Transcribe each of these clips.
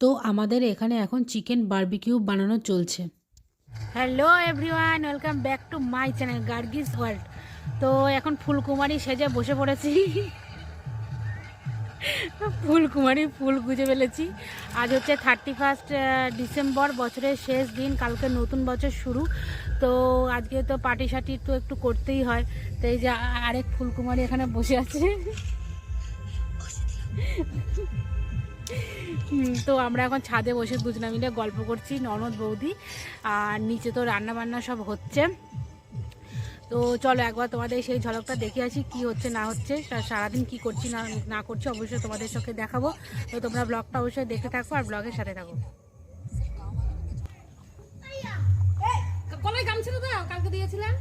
তো আমাদের এখানে এখন চিকেন বারবিকিউ বানানো চলছে। Hello everyone welcome back to my channel Gargi's world তো এখন ফুলকুমারী সেজে বসে পড়েছি। ফুলকুমারী ফুল গুঁজে ফেলেছি। আজ হচ্ছে থার্টি ফার্স্ট ডিসেম্বর বছরের শেষ দিন, কালকে নতুন বছর শুরু। তো আজকে তো পার্টি সার্টি তো একটু করতেই হয়। তো এই যে আরেক ফুলকুমারী এখানে বসে আছে। তো আমরা এখন ছাদে বসে দুজনা মিলে গল্প করছি, ননদ, বৌদি, আর নিচে তো রান্না বান্না সব হচ্ছে। তো চলো একবার তোমাদের সেই ঝলকটা দেখে আসি কি হচ্ছে না হচ্ছে সারাদিন কি করছি না না করছি অবশ্যই তোমাদের চোখে দেখাবো। তো তোমরা ব্লগটা অবশ্যই দেখে থাকো আর ব্লগের সাথে থাকো। গলায় গামছা দাদা কালকে দিয়েছিলাম।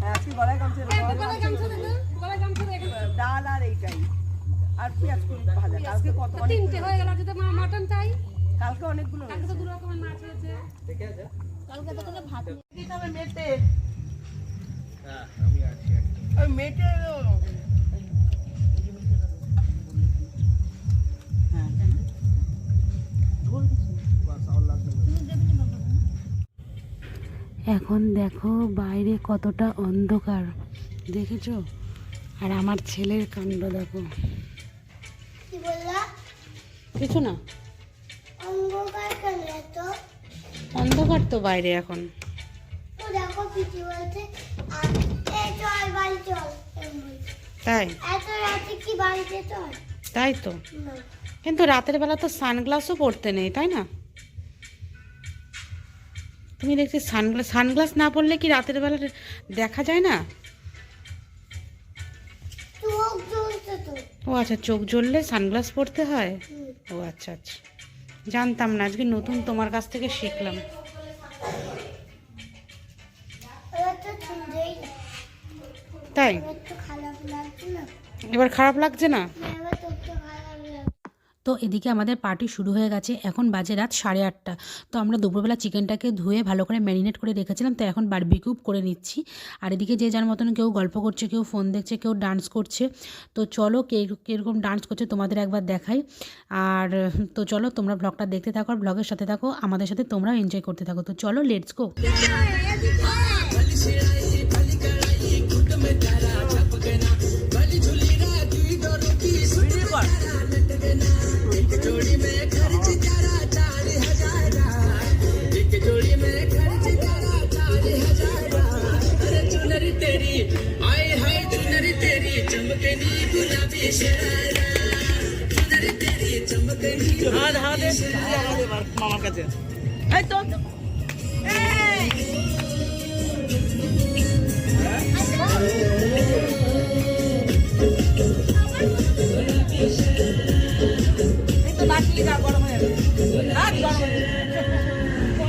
হ্যাঁ, আজকে গলায় গামছা দেবো। গলায় গামছা দাদা গলায় গামছা ডাল আর এইটাই। আর পেঁয়াজ ভাজা। কালকে কত তিনটে হয়ে গেল যদি মাটন চাই কালকে অনেকগুলো কালকে তো দু রকমের মাছ হয়েছে। দিতে হবে মেটে মেটে এখন দেখো বাইরে কতটা অন্ধকার দেখেছ? আর আমার ছেলের কাণ্ড দেখো। কিছু না। অন্ধকার তো বাইরে এখন। দেখো পিটি বলছে। এই চল বাড়ি চল। তাই? এত রাতে কি বাড়িতে চল? তাই তো। কিন্তু রাতের বেলা তো সানগ্লাসও পরতে নেই তাই না? তুমি দেখছি সানগ্লাস সানগ্লাস না পরলে কি রাতের বেলা দেখা যায় না? ও আচ্ছা চোখ জ্বললে সানগ্লাস পরতে হয়? ও আচ্ছা আচ্ছা। জানতাম না আজকে নতুন তোমার কাছ থেকে শিখলাম। তাই? এবার খারাপ লাগছে না? তো এদিকে আমাদের পার্টি শুরু হয়ে গেছে, এখন বাজে রাত সাড়ে আটটা। তো আমরা দুপুরবেলা চিকেনটাকে ধুয়ে ভালো করে ম্যারিনেট করে রেখেছিলাম, তো এখন বারবিকিউ করে নিচ্ছি। আর এদিকে যে যার মতন কেউ গল্প করছে, কেউ ফোন দেখছে, কেউ ডান্স করছে, তো চলো কে কীরকম ডান্স করছে তোমাদের একবার দেখাই। আর তো চলো তোমরা ব্লগটা দেখতে থাকো আর ব্লগের সাথে থাকো, আমাদের সাথে তোমরাও এনজয় করতে থাকো। তো চলো লেটস গো হাত হাতে আমাদের মামার কাছে এই তো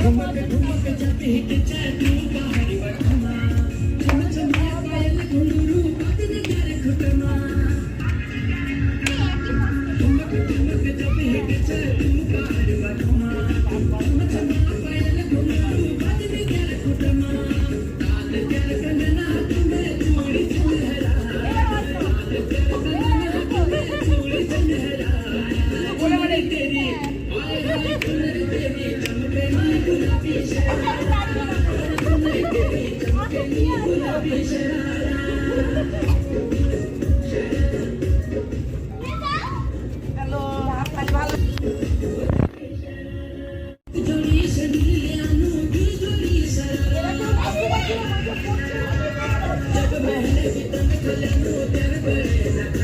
घुमक घुमक जब हिट चैनी गाड़ी बठमा चम चमा पायल घुंगरू बदन दरख तमा घुमक घुमक जब हिट चैनी गाड़ी बठमा चम चमा पायल घुंगरू बदन दरख तमा ताल जल गणना तुम्हें चूड़ी चलहरा ताल जल गणना तुम्हें चूड़ी चलहरा तेरी। आए हाय Never been,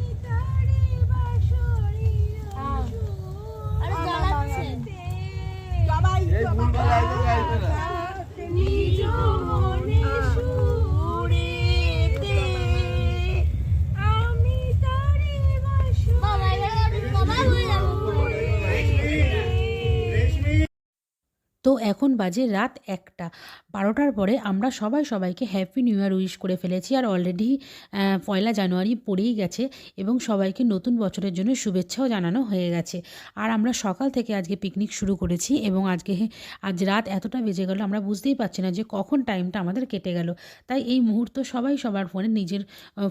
তো এখন বাজে রাত একটা। বারোটার পরে আমরা সবাই সবাইকে হ্যাপি নিউ ইয়ার উইশ করে ফেলেছি আর অলরেডি পয়লা জানুয়ারি পড়েই গেছে এবং সবাইকে নতুন বছরের জন্য শুভেচ্ছাও জানানো হয়ে গেছে। আর আমরা সকাল থেকে আজকে পিকনিক শুরু করেছি এবং আজকে আজ রাত এতটা বেজে গেল আমরা বুঝতেই পারছি না যে কখন টাইমটা আমাদের কেটে গেল। তাই এই মুহূর্ত সবাই সবার ফোনে নিজের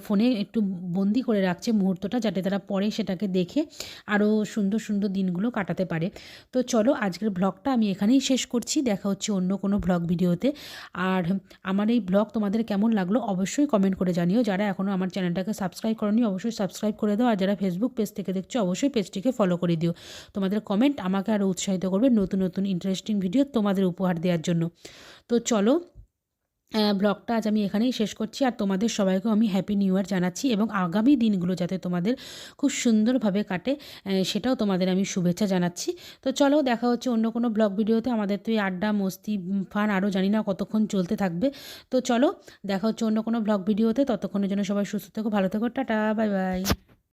ফোনে একটু বন্দি করে রাখছে মুহূর্তটা যাতে তারা পরে সেটাকে দেখে আরও সুন্দর সুন্দর দিনগুলো কাটাতে পারে। তো চলো আজকের ব্লগটা আমি এখানেই শেষ করছি, দেখা হচ্ছে অন্য কোনো ব্লগ ভিডিওতে। আর আমার এই ব্লগ তোমাদের কেমন লাগল অবশ্যই কমেন্ট করে জানিও। যারা এখনও আমার চ্যানেলটাকে সাবস্ক্রাইব করনি, অবশ্যই সাবস্ক্রাইব করে দাও। আর যারা ফেসবুক পেজ থেকে দেখছ, অবশ্যই পেজটিকে ফলো করে দিও। তোমাদের কমেন্ট আমাকে আরও উৎসাহিত করবে নতুন নতুন ইন্টারেস্টিং ভিডিও তোমাদের উপহার দেওয়ার জন্য। তো চলো ব্লগটা আজ আমি এখানেই শেষ করছি আর তোমাদের সবাইকেও আমি হ্যাপি নিউ ইয়ার জানাচ্ছি এবং আগামী দিনগুলো যাতে তোমাদের খুব সুন্দরভাবে কাটে সেটাও তোমাদের আমি শুভেচ্ছা জানাচ্ছি। তো চলো দেখা হচ্ছে অন্য কোনো ব্লগ ভিডিওতে। আমাদের তো এই আড্ডা, মস্তি, ফান আরও জানি না কতক্ষণ চলতে থাকবে। তো চলো দেখা হচ্ছে অন্য কোনো ব্লগ ভিডিওতে। ততক্ষণের জন্য সবাই সুস্থ থেকো, ভালো থেকো, টাটা, বাই বাই।